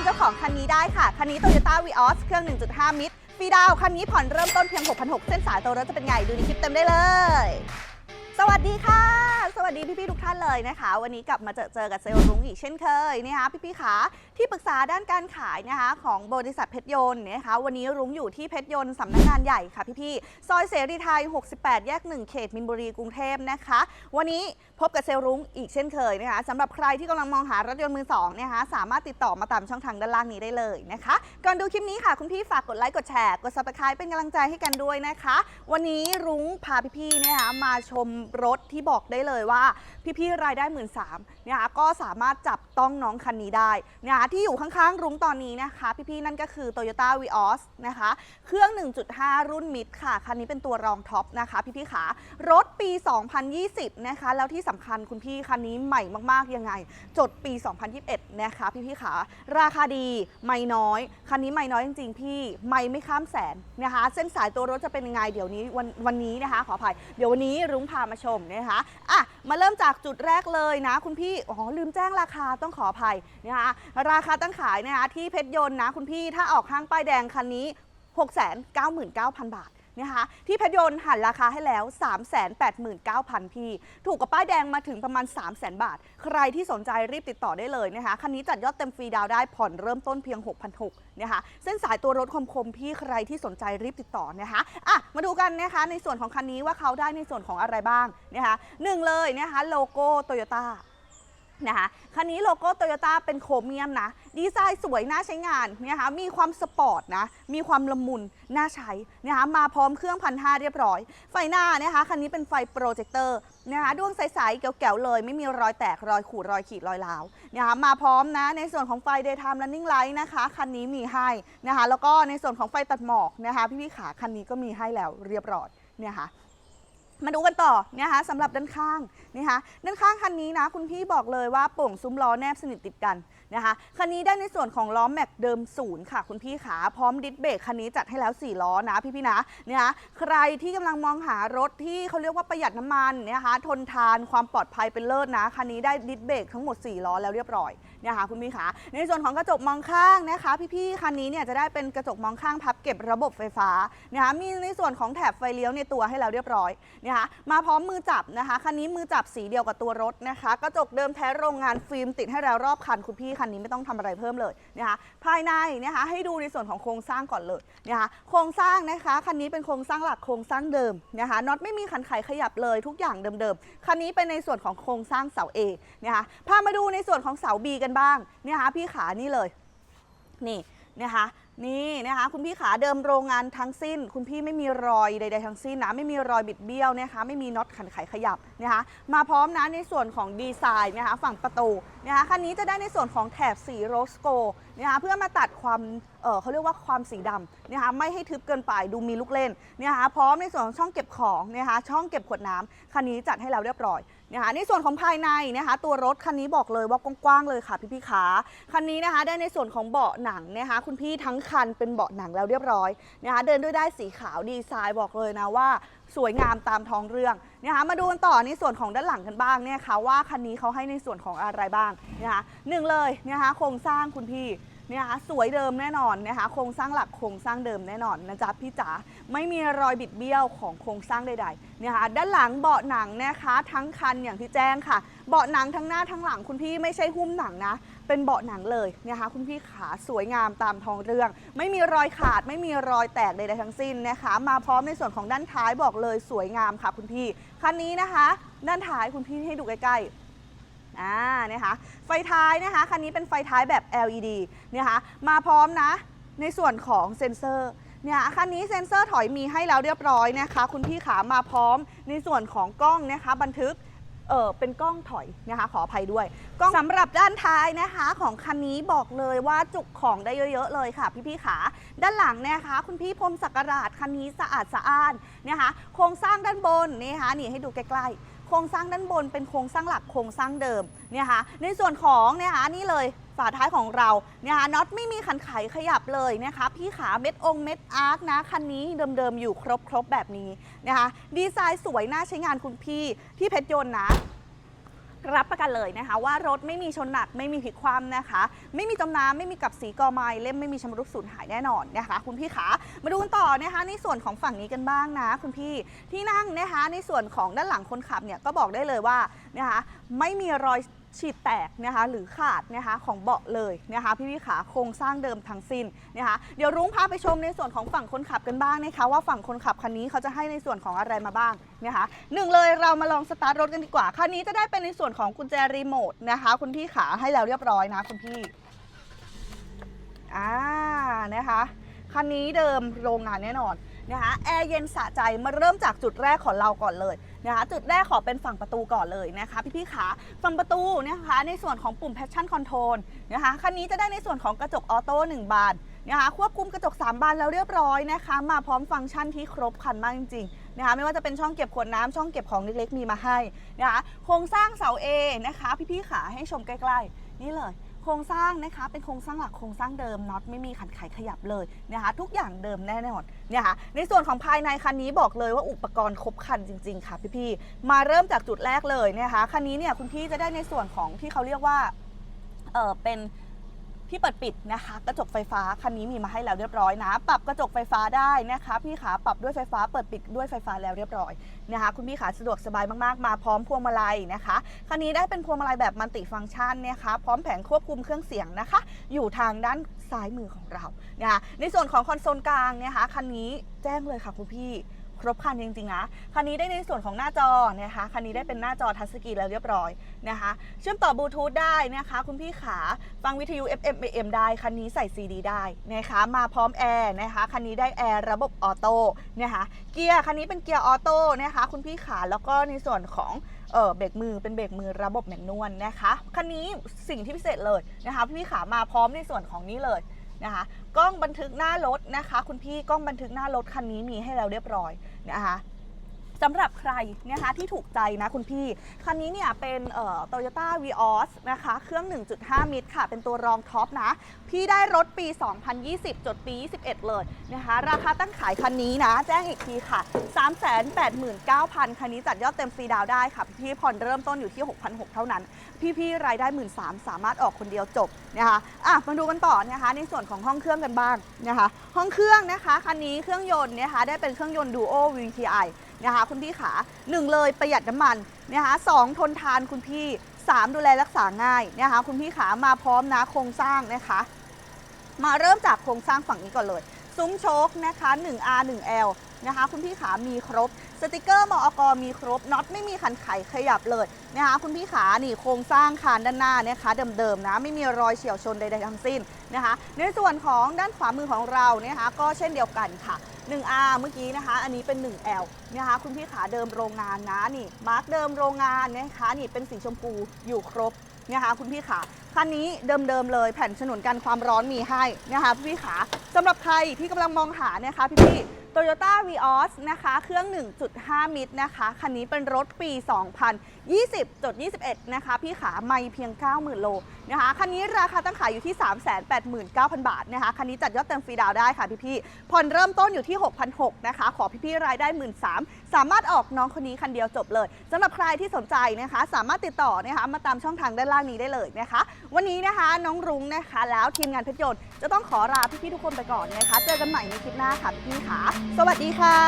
เป็นเจ้าของคันนี้ได้ค่ะ คันนี้ Toyota Vios เครื่อง 1.5 มิตรฟรีดาวคันนี้ผ่อนเริ่มต้นเพียง 6,600 เส้นสายตัวรถจะเป็นไง ดูในคลิปเต็มได้เลย สวัสดีค่ะ สวัสดีพี่ๆทุกท่านเลยนะคะ วันนี้กลับมาเจอเจอกับเซลล์รุ้งอีกเช่นเคยนะคะพี่ๆขาที่ปรึกษาด้านการขายนะคะของบริษัทเพชรยนต์นะคะวันนี้รุ้งอยู่ที่เพชรยนต์สำนักงานใหญ่ค่ะพี่ๆซอยเสรีไทย 68 แยก 1 เขตมินบุรีกรุงเทพนะคะ วันนี้พบกับเซลล์รุ้งอีกเช่นเคยนะคะสำหรับใครที่กำลังมองหารถยนต์มือสองนะคะสามารถติดต่อมาตามช่องทางด้านล่างนี้ได้เลยนะคะก่อนดูคลิปนี้ค่ะคุณพี่ฝากกดไลค์กดแชร์กด subscribe เป็นกำลังใจให้กันด้วยนะคะ วันนี้รุ้งพาพี่ๆนะคะมาชมรถที่บอกได้เลยว่าพี่ๆรายได้หมื่นสามนะคะก็สามารถจับต้องน้องคันนี้ได้นะคะที่อยู่ข้างๆรุ้งตอนนี้นะคะ พี่ๆนั่นก็คือ Toyota Vios นะคะ เครื่อง 1.5 รุ่นมิดค่ะ คันนี้เป็นตัวรองท็อปนะคะ พี่ๆขารถปี 2020 นะคะ แล้วที่สำคัญคุณพี่คันนี้ใหม่มากๆยังไง จดปี 2021 นะคะ พี่ๆขาราคาดีไม่น้อย คันนี้ไม่น้อยจริงๆ พี่ไม่ไม่ข้ามแสนนะคะ เส้นสายตัวรถจะเป็นยังไงเดี๋ยวนี้วันวันนี้นะคะ ขออภัยเดี๋ยววันนี้รุ้งพามาชมนะคะอะมาเริ่มจากจุดแรกเลยนะ คุณพี่อ๋อลืมแจ้งราคาต้องขออภัยนะคะราคาตั้งขายนะคะที่เพชรยนต์นะ คุณพี่ถ้าออกห้างป้ายแดงคันนี้ 699,000 บาท นะคะที่เพชรยนต์หันราคาให้แล้ว 389,000 พี่ ถูกกับป้ายแดงมาถึงประมาณ 300,000 บาท ใครที่สนใจรีบติดต่อได้เลยนะคะคันนี้จัดยอดเต็มฟรีดาวได้ผ่อนเริ่มต้นเพียง 6,600นะคะเส้นสายตัวรถคมๆพี่ใครที่สนใจรีบติดต่อนะคะอะมาดูกันนะคะในส่วนของคันนี้ว่าเขาได้ในส่วนของอะไรบ้างนะคะหนึ่งเลยนะคะโลโก้โตโยต้า นะคะคันนี้โลโก้โตโยต้าเป็นโครเมียมนะ ดีไซน์สวยน่าใช้งานนะคะมีความสปอร์ตนะ มีความละมุนน่าใช้นะคะมาพร้อมเครื่องพันห้าเรียบร้อย ไฟหน้านะคะคันนี้เป็นไฟโปรเจคเตอร์นะคะดวงใสๆแก๋วๆเลย ไม่มีรอยแตกรอยขูดรอยขีดรอยร้าวนะคะมาพร้อมนะในส่วนของไฟ daytime running light นะคะคันนี้มีให้นะคะแล้วก็ในส่วนของไฟตัดหมอกนะคะพี่ๆขาคันนี้ก็มีให้แล้วเรียบร้อยเนี่ยค่ะ มาดูกันต่อนะคะสำหรับด้านข้างนะคะด้านข้างคันนี้นะคุณพี่บอกเลยว่าโป่งซุ้มล้อแนบสนิทติดกัน นะคะคันนี้ได้ในส่วนของล้อแม็กเดิมศูนย์ค่ะ คุณพี่ขาพร้อมดิสเบรกคันนี้จัดให้แล้ว 4 ล้อนะพี่พี่นะนะคะใครที่กำลังมองหารถที่เขาเรียกว่าประหยัดน้ำมันนะคะทนทานความปลอดภัยเป็นเลิศนะคันนี้ได้ดิสเบรกทั้งหมด 4 ล้อแล้วเรียบร้อยนะคะคุณพี่ขาในส่วนของกระจกมองข้างนะคะ พี่ๆคันนี้เนี่ยจะได้เป็นกระจกมองข้างพับเก็บระบบไฟฟ้านะคะมีในส่วนของแถบไฟเลี้ยวในตัวให้แล้วเรียบร้อยนะคะมาพร้อมมือจับนะคะคันนี้มือจับสีเดียวกับตัวรถนะคะ กระจกเดิมแท้โรงงานฟิล์มติดให้แล้วรอบคันคุณพี่คันนี้ไม่ต้องทำอะไรเพิ่มเลยนะคะภายในนะคะให้ดูในส่วนของโครงสร้างก่อนเลยนะคะโครงสร้างนะคะคันนี้เป็นโครงสร้างหลักโครงสร้างเดิมนะคะน็อตไม่มีขันไขขยับเลยทุกอย่างเดิมๆคันนี้เป็นในส่วนของโครงสร้างเสา A นะคะพามาดูในส่วนของเสา B กันบ้างนะคะพี่ขานี่เลยนี่นะคะ นี่นะคะคุณพี่ขาเดิมโรงงานทั้งสิ้น คุณพี่ไม่มีรอยใดๆทั้งสิ้นนะไม่มีรอยบิดเบี้ยวนะคะไม่มีน็อตขันไขขยับนะคะมาพร้อมนะในส่วนของดีไซน์นะคะฝั่งประตูนะคะคันนี้จะได้ในส่วนของแถบสีโรสโกนะคะเพื่อมาตัดความเขาเรียกว่าความสีดำนะคะไม่ให้ทึบเกินไปดูมีลูกเล่นนะคะพร้อมในส่วนของช่องเก็บของนะคะช่องเก็บขวดน้ำคันนี้จัดให้เราเรียบร้อยนะคะในส่วนของภายในนะคะตัวรถคันนี้บอกเลยว่ากว้างๆเลยค่ะพี่ๆขาคันนี้นะคะได้ในส่วนของเบาะหนังนะคะคุณพี่ทั้งคันเป็นเบาะหนังแล้วเรียบร้อยนะคะเดินด้วยได้สีขาวดีไซน์บอกเลยนะว่าสวยงามตามท้องเรื่องนะคะมาดูกันต่อในส่วนของด้านหลังกันบ้างเนี่ยค่ะว่าคันนี้เขาให้ในส่วนของอะไรบ้างนะคะหนึ่งเลยนะคะโครงสร้างคุณพี่ นะคะสวยเดิมแน่นอนนะคะโครงสร้างหลักโครงสร้างเดิมแน่นอนนะจ๊ะพี่จ๋าไม่มีรอยบิดเบี้ยวของโครงสร้างใดๆเนะคะด้านหลังเบาะหนังนะคะทั้งคันอย่างที่แจ้งค่ะ เบาะหนังทั้งหน้าทั้งหลังคุณพี่ไม่ใช่หุ้มหนังนะ เป็นเบาะหนังเลยนะคะคุณพี่ขาสวยงามตามท้องเรื่อง ไม่มีรอยขาดไม่มีรอยแตกใดๆทั้งสิ้นนะคะ มาพร้อมในส่วนของด้านท้ายบอกเลยสวยงามค่ะคุณพี่คันนี้นะคะ ด้านท้ายคุณพี่ให้ดูใกล้ๆ อ่านะคะไฟท้ายนะคะคันนี้เป็นไฟท้ายแบบ LED นะคะมาพร้อมนะในส่วนของเซ็นเซอร์เนี่ยคันนี้เซ็นเซอร์ถอยมีให้แล้วเรียบร้อยนะคะ คุณพี่ขามาพร้อมในส่วนของกล้องนะคะ บันทึกเออเป็นกล้องถอยนะคะ ขออภัยด้วย กล้องสำหรับด้านท้ายนะคะ ของคันนี้บอกเลยว่าจุกของได้เยอะๆเลยค่ะ พี่ๆขาด้านหลังนะคะ คุณพี่พรมสักการาดคันนี้สะอาดสะอ้านนะคะ โครงสร้างด้านบนนะคะนี่ให้ดูใกล้ๆ โครงสร้างด้านบนเป็นโครงสร้างหลักโครงสร้างเดิมเนี่ยค่ะในส่วนของเนี่ยค่ะนี่เลยฝาท้ายของเราเนี่ยค่ะน็อตไม่มีขันไขขยับเลยนะคะพี่ขาเม็ดองค์เม็ดอาร์คนะคันนี้เดิมๆอยู่ครบๆแบบนี้นะคะดีไซน์สวยน่าใช้งานคุณพี่ที่เพชรยนต์นะ รับประกันเลยนะคะ ว่ารถไม่มีชนหนักไม่มีผิดความนะคะ ไม่มีจมน้ำไม่มีกับสีกอไม้เล่มไม่มีชำรุดสูญหายแน่นอนนะคะ คุณพี่ขามาดูกันต่อนะคะในส่วนของฝั่งนี้กันบ้างนะ คุณพี่ที่นั่งนะคะในส่วนของด้านหลังคนขับเนี่ยก็บอกได้เลยว่านะคะไม่มีรอย ฉีดแตกนะคะหรือขาดนะคะของเบาะเลยนะคะพี่พี่ขาโครงสร้างเดิมทั้งสิ้นนะคะเดี๋ยวรุ้งพาไปชมในส่วนของฝั่งคนขับกันบ้างนะคะว่าฝั่งคนขับคันนี้เขาจะให้ในส่วนของอะไรมาบ้างนะคะหนึ่งเลยเรามาลองสตาร์ทรถกันดีกว่าคันนี้จะได้เป็นในส่วนของกุญแจรีโมทนะคะคุณพี่ขาให้แล้วเรียบร้อยนะคุณพี่อ่านะคะคันนี้เดิมโรงงานแน่นอน นะคะแอร์เย็นสะใจมาเริ่มจากจุดแรกของเราก่อนเลยนะคะจุดแรกขอเป็นฝั่งประตูก่อนเลยนะคะพี่พี่ๆขาฝั่งประตูนะคะในส่วนของปุ่ม Passion Control นะคะคันนี้จะได้ในส่วนของกระจกออโต้1บานนะคะควบคุมกระจก 3 บานแล้วเรียบร้อยนะคะ มาพร้อมฟังก์ชันที่ครบครันมากจริงๆนะคะไม่ว่าจะเป็นช่องเก็บขวดน้ำช่องเก็บของเล็กๆมีมาให้นะคะโครงสร้างเสา A นะคะพี่พี่ๆขาให้ชมใกล้ๆ นี่เลย โครงสร้างนะคะเป็นโครงสร้างหลักโครงสร้างเดิมน็อตไม่มีขันไขขยับเลยนะคะทุกอย่างเดิมแน่นอนเนี่ยค่ะในส่วนของภายในคันนี้บอกเลยว่าอุปกรณ์ครบครันจริง ๆ ค่ะพี่ๆมาเริ่มจากจุดแรกเลยนะคะคันนี้เนี่ยคุณพี่จะได้ในส่วนของที่เขาเรียกว่าเออเป็น ที่เปิดปิดนะคะ กระจกไฟฟ้าคันนี้มีมาให้แล้วเรียบร้อยนะ ปรับกระจกไฟฟ้าได้นะคะพี่ขาปรับด้วยไฟฟ้าเปิดปิดด้วยไฟฟ้าแล้วเรียบร้อยนะคะ คุณพี่ขาสะดวกสบายมากๆมาพร้อมพวงมาลัยนะคะคันนี้ได้เป็นพวงมาลัยแบบมัลติฟังก์ชันนะคะพร้อมแผงควบคุมเครื่องเสียงนะคะ อยู่ทางด้านซ้ายมือของเรานะคะในส่วนของคอนโซลกลางนะคะคันนี้แจ้งเลยค่ะคุณพี่ ครบครันจริงๆนะคันนี้ได้ในส่วนของหน้าจอนะคะคันนี้ได้เป็นหน้าจอทัชสกรีนแล้วเรียบร้อยนะคะ เชื่อมต่อบลูทูธได้นะคะ คุณพี่ขาฟังวิทยุ FM AM ได้คันนี้ใส่ CD ได้นะคะ มาพร้อมแอร์นะคะคันนี้ได้แอร์ระบบออโต้นะคะเกียร์คันนี้เป็นเกียร์ออโต้นะคะคุณพี่ขาแล้วก็ในส่วนของเออเบรกมือเป็นเบรกมือระบบแมนนวลนะคะคันนี้สิ่งที่พิเศษเลยนะคะพี่ขามาพร้อมในส่วนของนี้เลย นะคะ กล้องบันทึกหน้ารถนะคะ คุณพี่กล้องบันทึกหน้ารถคันนี้มีให้แล้วเรียบร้อยนะคะ สำหรับใครนะคะที่ถูกใจนะคุณพี่ คันนี้เนี่ยเป็นเอ่อ Toyota Vios นะคะ เครื่อง 1.5 มิตรค่ะ เป็นตัวรองท็อปนะ พี่ได้รถปี 2020 จดปี 21 เลยนะคะ ราคาตั้งขายคันนี้นะ แจ้งอีกทีค่ะ 389,000 คันนี้จัดยอดเต็มฟรีดาวได้ค่ะ พี่ผ่อนเริ่มต้นอยู่ที่ 6,600 เท่านั้น พี่ๆรายได้ 1 3ื่นสามารถออกคนเดียวจบนะคะอะมาดูกันต่อนะคะ ในส่วนของห้องเครื่องกันบ้างนะคะ ห้องเครื่องนะคะคันนี้เครื่องยนต์นะคะได้เป็นเครื่องยนต์ Duo VTI นะคะคุณพี่ขาหนึ่งเลยประหยัดน้ำมันนะคะสองทนทานคุณพี่สามดูแลรักษาง่ายนะคะคุณพี่ขามาพร้อมนะโครงสร้างนะคะ มาเริ่มจากโครงสร้างฝั่งนี้ก่อนเลย ซุ้มโชคนะคะ 1R 1L นะคะ คุณพี่ขามีครบสติกเกอร์มอกมีครบน็อตไม่มีขันไขขยับเลยนะคะคุณพี่ขานี่โครงสร้างคานด้านหน้านะคะเดิมๆนะไม่มีรอยเฉียวชนใดๆทั้งสิ้นนะคะ ในส่วนของด้านขวามือของเรานะคะก็เช่นเดียวกันค่ะ 1R เมื่อกี้นะคะ อันนี้เป็น 1L นะคะคุณพี่ขาเดิมโรงงานนะนี่มาร์กเดิมโรงงานนะคะนี่เป็นสีชมพูอยู่ครบนะคะคุณพี่ขาคันนี้เดิมๆเลยแผ่นฉนวนกันความร้อนมีให้นะคะพี่ขาสำหรับใครที่กำลังมองหานะคะพี่ๆ Toyota Vios นะคะ เครื่อง 1.5 มิตรนะคะ คันนี้เป็นรถปี 2020.21 นะคะ พี่ขาไม่เพียง 90,000 โลนะคะ คันนี้ราคาตั้งขายอยู่ที่ 389,000 บาทนะคะ คันนี้จัดยอดเต็มฟรีดาวได้ค่ะพี่ๆผ่อนเริ่มต้นอยู่ที่ 6,600นะคะ ขอพี่ๆรายได้ 13,000สามารถออกน้องคนนี้คันเดียวจบเลยสำหรับใครที่สนใจนะคะ สามารถติดต่อนะคะมาตามช่องทางด้านล่างนี้ได้เลยนะคะ วันนี้นะคะน้องรุ้งนะคะ แล้วทีมงานเพชรยนต์จะต้องขอลาพี่ๆทุกคนไปก่อนนะคะ เจอกันใหม่ในคลิปหน้าค่ะพี่ๆค่ะสวัสดีค่ะ